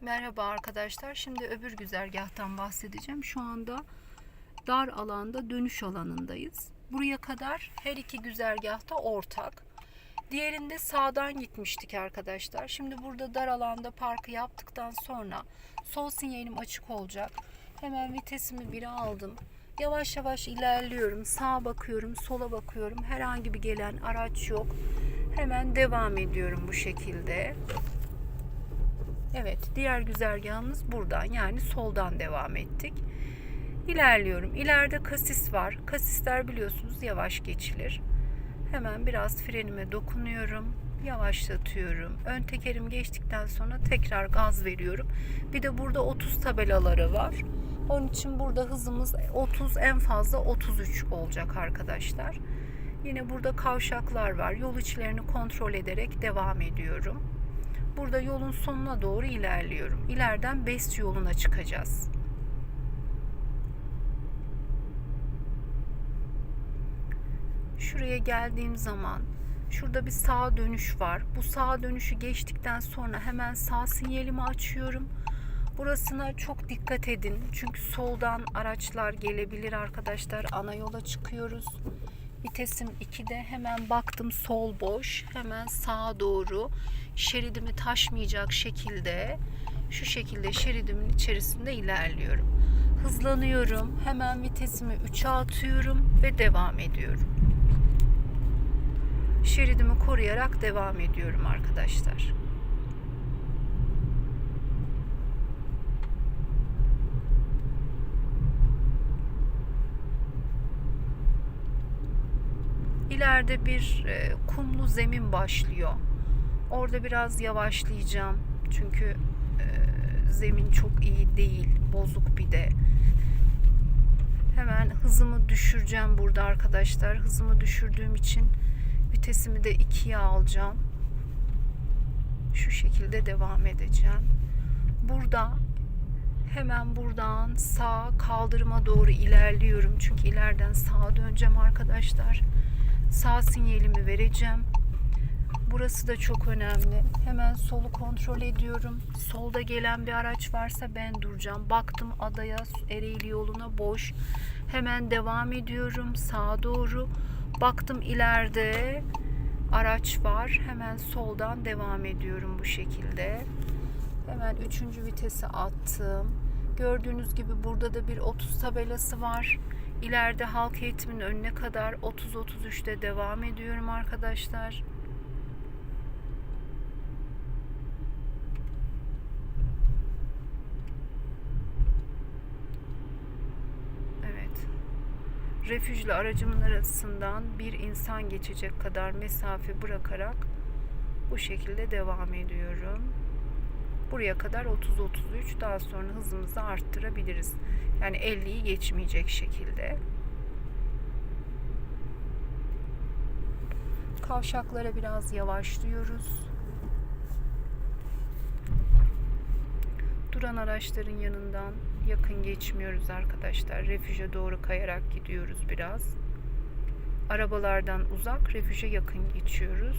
Merhaba arkadaşlar. Şimdi öbür güzergahtan bahsedeceğim. Şu anda dar alanda dönüş alanındayız. Buraya kadar her iki güzergahta ortak. Diğerinde sağdan gitmiştik arkadaşlar. Şimdi burada dar alanda parkı yaptıktan sonra sol sinyalim açık olacak. Hemen vitesimi bire aldım. Yavaş yavaş ilerliyorum. Sağa bakıyorum, sola bakıyorum. Herhangi bir gelen araç yok. Hemen devam ediyorum bu şekilde. Evet, diğer güzergahımız buradan yani soldan devam ettik. İlerliyorum. İleride kasis var. Kasisler biliyorsunuz yavaş geçilir. Hemen biraz frenime dokunuyorum. Yavaşlatıyorum. Ön tekerim geçtikten sonra tekrar gaz veriyorum. Bir de burada 30 tabelaları var. Onun için burada hızımız 30 en fazla 33 olacak arkadaşlar. Yine burada kavşaklar var. Yol içlerini kontrol ederek devam ediyorum. Burada yolun sonuna doğru ilerliyorum. İleriden Best yoluna çıkacağız. Şuraya geldiğim zaman şurada bir sağ dönüş var. Bu sağ dönüşü geçtikten sonra hemen sağ sinyalimi açıyorum. Burasına çok dikkat edin. Çünkü soldan araçlar gelebilir arkadaşlar. Ana yola çıkıyoruz. Vitesim 2'de hemen baktım sol boş. Hemen sağa doğru şeridimi taşmayacak şekilde şu şekilde şeridimin içerisinde ilerliyorum. Hızlanıyorum. Hemen vitesimi 3'e atıyorum ve devam ediyorum. Şeridimi koruyarak devam ediyorum arkadaşlar. İleride bir e, kumlu zemin başlıyor. Orada biraz yavaşlayacağım. Çünkü e, zemin çok iyi değil. Bozuk bir de. Hemen hızımı düşüreceğim burada arkadaşlar. Hızımı düşürdüğüm için vitesimi de ikiye alacağım. Şu şekilde devam edeceğim. Burada hemen buradan sağ kaldırıma doğru ilerliyorum. Çünkü ileriden sağa döneceğim arkadaşlar. Sağ sinyalimi vereceğim. Burası da çok önemli. Hemen solu kontrol ediyorum. Solda gelen bir araç varsa ben duracağım. Baktım adaya Ereğli yoluna boş. Hemen devam ediyorum sağa doğru. Baktım ileride araç var. Hemen soldan devam ediyorum bu şekilde. Hemen üçüncü vitesi attım. Gördüğünüz gibi burada da bir 30 tabelası var. İleride halk eğitimin önüne kadar 30-33'te devam ediyorum arkadaşlar. Evet. Refüjle aracımın arasından bir insan geçecek kadar mesafe bırakarak bu şekilde devam ediyorum. Buraya kadar 30-33 daha sonra hızımızı arttırabiliriz. Yani 50'yi geçmeyecek şekilde. Kavşaklara biraz yavaşlıyoruz. Duran araçların yanından yakın geçmiyoruz arkadaşlar. Refüje doğru kayarak gidiyoruz biraz. Arabalardan uzak, refüje yakın geçiyoruz.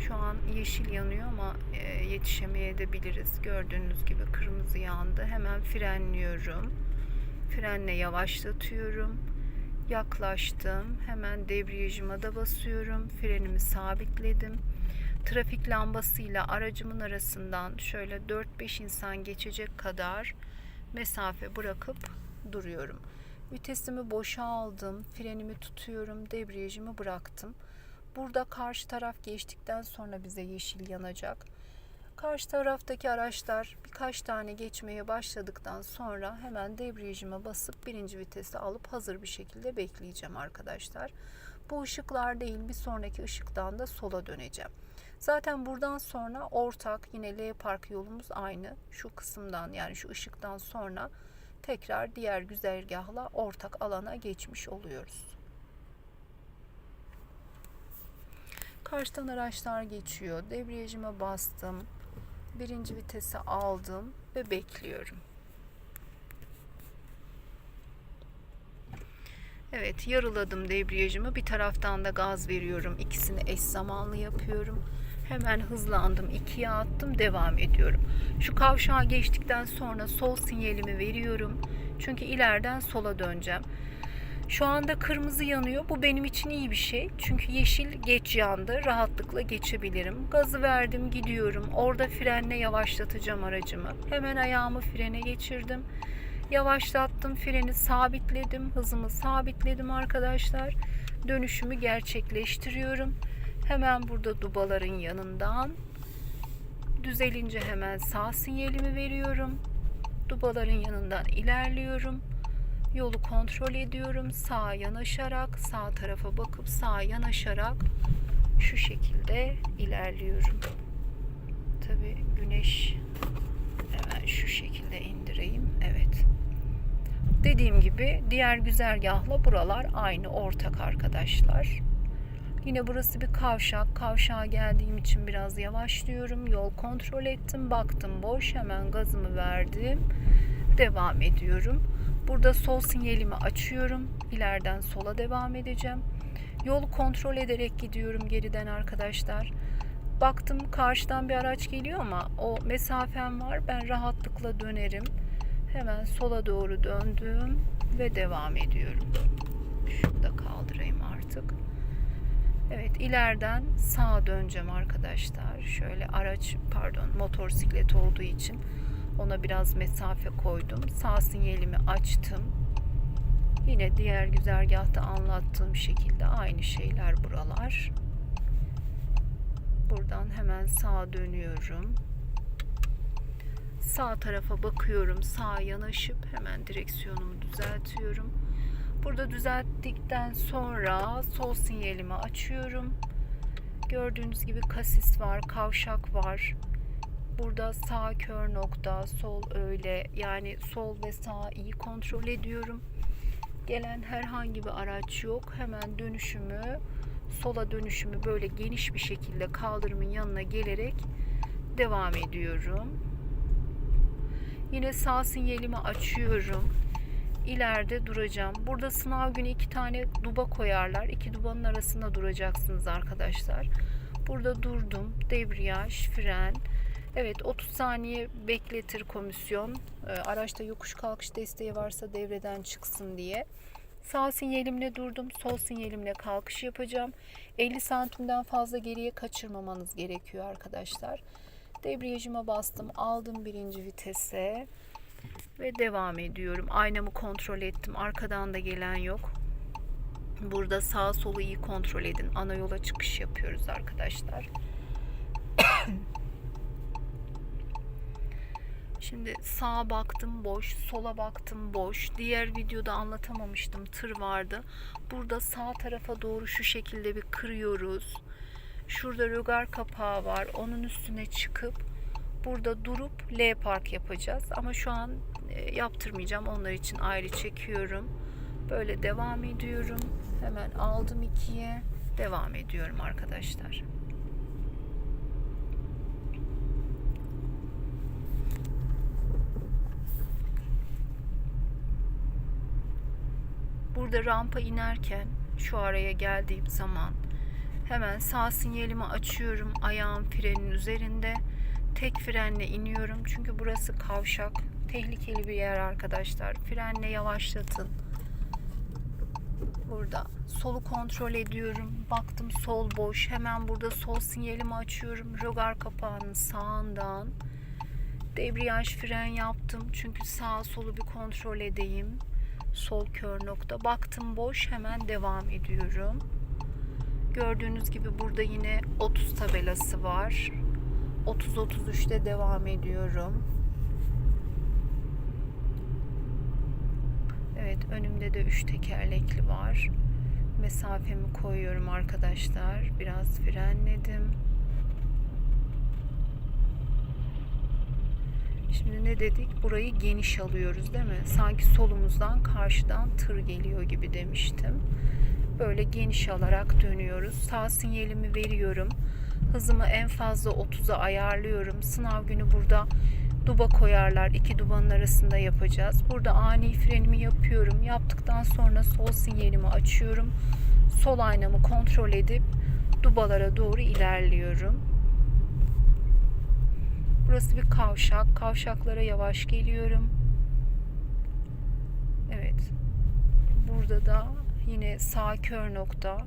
Şu an yeşil yanıyor ama e, yetişemeye de biliriz. Gördüğünüz gibi kırmızı yandı. Hemen frenliyorum. Frenle yavaşlatıyorum. Yaklaştım. Hemen debriyajıma da basıyorum. Frenimi sabitledim. Trafik lambasıyla aracımın arasından şöyle 4-5 insan geçecek kadar mesafe bırakıp duruyorum. Vitesimi boşa aldım. Frenimi tutuyorum. Debriyajımı bıraktım. Burada karşı taraf geçtikten sonra bize yeşil yanacak. Karşı taraftaki araçlar birkaç tane geçmeye başladıktan sonra hemen debriyajıma basıp birinci vitesi alıp hazır bir şekilde bekleyeceğim arkadaşlar. Bu ışıklar değil bir sonraki ışıktan da sola döneceğim. Zaten buradan sonra ortak yine L park yolumuz aynı. Şu kısımdan yani şu ışıktan sonra tekrar diğer güzergahla ortak alana geçmiş oluyoruz. Karşıdan araçlar geçiyor. Debriyajıma bastım. Birinci vitesi aldım ve bekliyorum. Evet yarıladım debriyajımı. Bir taraftan da gaz veriyorum. İkisini eş zamanlı yapıyorum. Hemen hızlandım. ikiye attım. Devam ediyorum. Şu kavşağı geçtikten sonra sol sinyalimi veriyorum. Çünkü ileriden sola döneceğim. Şu anda kırmızı yanıyor. Bu benim için iyi bir şey. Çünkü yeşil geç yandı. Rahatlıkla geçebilirim. Gazı verdim gidiyorum. Orada frenle yavaşlatacağım aracımı. Hemen ayağımı frene geçirdim. Yavaşlattım freni sabitledim. Hızımı sabitledim arkadaşlar. Dönüşümü gerçekleştiriyorum. Hemen burada dubaların yanından düzelince hemen sağ sinyalimi veriyorum. Dubaların yanından ilerliyorum. Yolu kontrol ediyorum. Sağa yanaşarak, sağ tarafa bakıp sağa yanaşarak şu şekilde ilerliyorum. Tabi güneş hemen şu şekilde indireyim. Evet. Dediğim gibi diğer güzergahla buralar aynı ortak arkadaşlar. Yine burası bir kavşak. Kavşağa geldiğim için biraz yavaşlıyorum. Yol kontrol ettim. Baktım boş. Hemen gazımı verdim. Devam ediyorum. Burada sol sinyalimi açıyorum. İleriden sola devam edeceğim. Yolu kontrol ederek gidiyorum geriden arkadaşlar. Baktım karşıdan bir araç geliyor ama o mesafem var. Ben rahatlıkla dönerim. Hemen sola doğru döndüm ve devam ediyorum. Şurada kaldırayım artık. Evet ileriden sağa döneceğim arkadaşlar. Şöyle araç pardon motosiklet olduğu için ona biraz mesafe koydum. Sağ sinyalimi açtım. Yine diğer güzergahta anlattığım şekilde aynı şeyler buralar. Buradan hemen sağa dönüyorum. Sağ tarafa bakıyorum. Sağa yanaşıp hemen direksiyonumu düzeltiyorum. Burada düzelttikten sonra sol sinyalimi açıyorum. Gördüğünüz gibi kasis var, kavşak var. Burada sağ kör nokta, sol öyle yani sol ve sağ iyi kontrol ediyorum. Gelen herhangi bir araç yok. Hemen dönüşümü, sola dönüşümü böyle geniş bir şekilde kaldırımın yanına gelerek devam ediyorum. Yine sağ sinyalimi açıyorum. İleride duracağım. Burada sınav günü iki tane duba koyarlar. İki dubanın arasında duracaksınız arkadaşlar. Burada durdum. Debriyaj, fren. Evet 30 saniye bekletir komisyon. Ee, araçta yokuş kalkış desteği varsa devreden çıksın diye. Sağ sinyalimle durdum. Sol sinyalimle kalkış yapacağım. 50 santimden fazla geriye kaçırmamanız gerekiyor arkadaşlar. Debriyajıma bastım. Aldım birinci vitese. Ve devam ediyorum. Aynamı kontrol ettim. Arkadan da gelen yok. Burada sağ solu iyi kontrol edin. Ana yola çıkış yapıyoruz arkadaşlar. Şimdi sağa baktım boş, sola baktım boş. Diğer videoda anlatamamıştım. Tır vardı. Burada sağ tarafa doğru şu şekilde bir kırıyoruz. Şurada rögar kapağı var. Onun üstüne çıkıp burada durup L park yapacağız. Ama şu an e, yaptırmayacağım. Onlar için ayrı çekiyorum. Böyle devam ediyorum. Hemen aldım ikiye. Devam ediyorum arkadaşlar. Burada rampa inerken şu araya geldiğim zaman hemen sağ sinyalimi açıyorum. Ayağım frenin üzerinde. Tek frenle iniyorum. Çünkü burası kavşak. Tehlikeli bir yer arkadaşlar. Frenle yavaşlatın. Burada solu kontrol ediyorum. Baktım sol boş. Hemen burada sol sinyalimi açıyorum. Rögar kapağının sağından. Debriyaj fren yaptım. Çünkü sağ solu bir kontrol edeyim. Sol kör nokta. Baktım boş. Hemen devam ediyorum. Gördüğünüz gibi burada yine 30 tabelası var. 30-33'te devam ediyorum. Evet önümde de 3 tekerlekli var. Mesafemi koyuyorum arkadaşlar. Biraz frenledim. Şimdi ne dedik? Burayı geniş alıyoruz değil mi? Sanki solumuzdan karşıdan tır geliyor gibi demiştim. Böyle geniş alarak dönüyoruz. Sağ sinyalimi veriyorum. Hızımı en fazla 30'a ayarlıyorum. Sınav günü burada duba koyarlar. İki dubanın arasında yapacağız. Burada ani frenimi yapıyorum. Yaptıktan sonra sol sinyalimi açıyorum. Sol aynamı kontrol edip dubalara doğru ilerliyorum. Burası bir kavşak. Kavşaklara yavaş geliyorum. Evet. Burada da yine sağ kör nokta.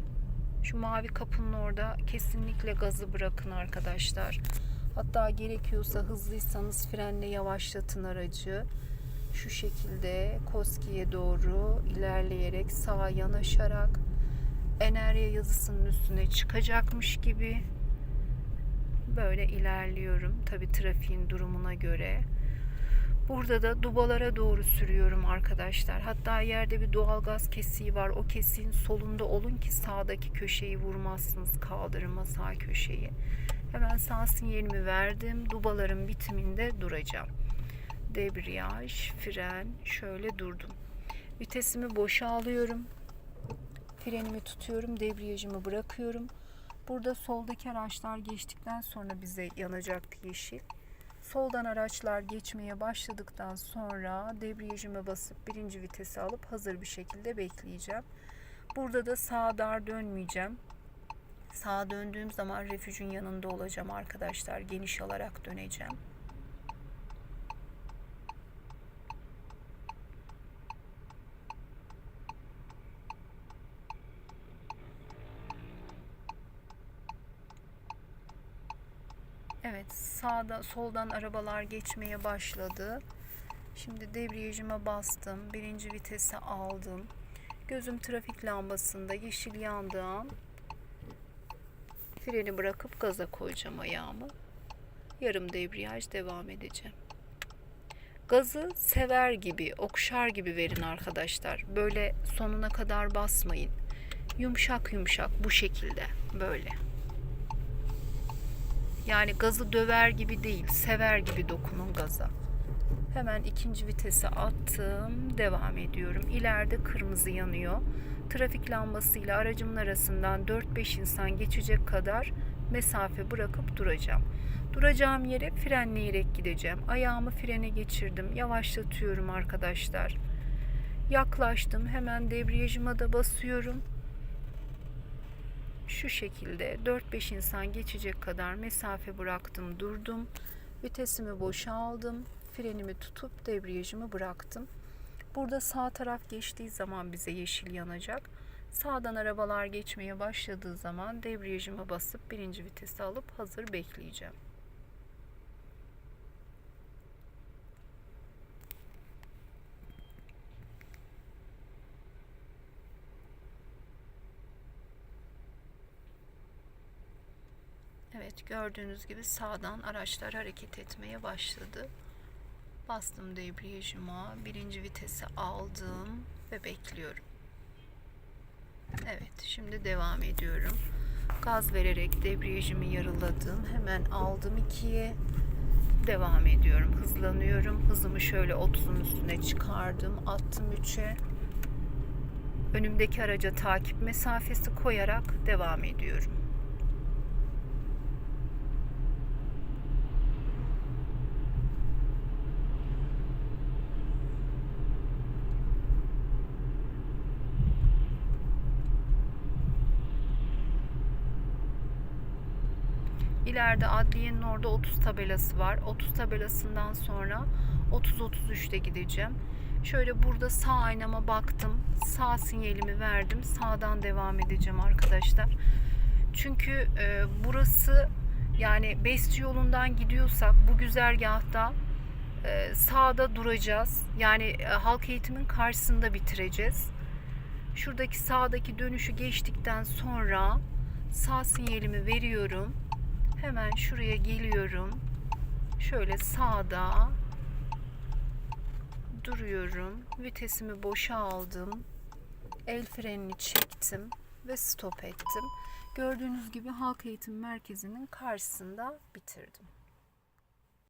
Şu mavi kapının orada kesinlikle gazı bırakın arkadaşlar. Hatta gerekiyorsa hızlıysanız frenle yavaşlatın aracı. Şu şekilde Koski'ye doğru ilerleyerek sağa yanaşarak Enerya yazısının üstüne çıkacakmış gibi böyle ilerliyorum. Tabi trafiğin durumuna göre. Burada da dubalara doğru sürüyorum arkadaşlar. Hatta yerde bir doğalgaz kesiği var. O kesiğin solunda olun ki sağdaki köşeyi vurmazsınız. Kaldırıma sağ köşeyi. Hemen sağ sinyalimi verdim. Dubaların bitiminde duracağım. Debriyaj, fren, şöyle durdum. Vitesimi boşa alıyorum. Frenimi tutuyorum, debriyajımı bırakıyorum. Burada soldaki araçlar geçtikten sonra bize yanacaktı yeşil. Soldan araçlar geçmeye başladıktan sonra debriyajımı basıp birinci vitesi alıp hazır bir şekilde bekleyeceğim. Burada da sağa dar dönmeyeceğim. Sağa döndüğüm zaman refüjün yanında olacağım arkadaşlar. Geniş alarak döneceğim. Evet, sağda soldan arabalar geçmeye başladı. Şimdi debriyajıma bastım. Birinci vitesi aldım. Gözüm trafik lambasında yeşil yandığı an freni bırakıp gaza koyacağım ayağımı. Yarım debriyaj devam edeceğim. Gazı sever gibi, okşar gibi verin arkadaşlar. Böyle sonuna kadar basmayın. Yumuşak yumuşak bu şekilde böyle. Yani gazı döver gibi değil, sever gibi dokunun gaza. Hemen ikinci vitese attım, devam ediyorum. İleride kırmızı yanıyor. Trafik lambasıyla aracımın arasından 4-5 insan geçecek kadar mesafe bırakıp duracağım. Duracağım yere frenleyerek gideceğim. Ayağımı frene geçirdim. Yavaşlatıyorum arkadaşlar. Yaklaştım. Hemen debriyajıma da basıyorum şu şekilde 4-5 insan geçecek kadar mesafe bıraktım durdum. Vitesimi boşa aldım frenimi tutup debriyajımı bıraktım. Burada sağ taraf geçtiği zaman bize yeşil yanacak. Sağdan arabalar geçmeye başladığı zaman debriyajıma basıp birinci vitesi alıp hazır bekleyeceğim Gördüğünüz gibi sağdan araçlar hareket etmeye başladı. Bastım debriyajıma. Birinci vitesi aldım ve bekliyorum. Evet şimdi devam ediyorum. Gaz vererek debriyajımı yarıladım. Hemen aldım ikiye. Devam ediyorum. Hızlanıyorum. Hızımı şöyle 30'un üstüne çıkardım. Attım 3'e. Önümdeki araca takip mesafesi koyarak devam ediyorum. İleride adliyenin orada 30 tabelası var. 30 tabelasından sonra 30-33'te gideceğim. Şöyle burada sağ aynama baktım. Sağ sinyalimi verdim. Sağdan devam edeceğim arkadaşlar. Çünkü e, burası yani Besçi yolundan gidiyorsak bu güzergahta e, sağda duracağız. Yani e, halk eğitimin karşısında bitireceğiz. Şuradaki sağdaki dönüşü geçtikten sonra sağ sinyalimi veriyorum Hemen şuraya geliyorum. Şöyle sağda duruyorum. Vitesimi boşa aldım. El frenini çektim ve stop ettim. Gördüğünüz gibi halk eğitim merkezinin karşısında bitirdim.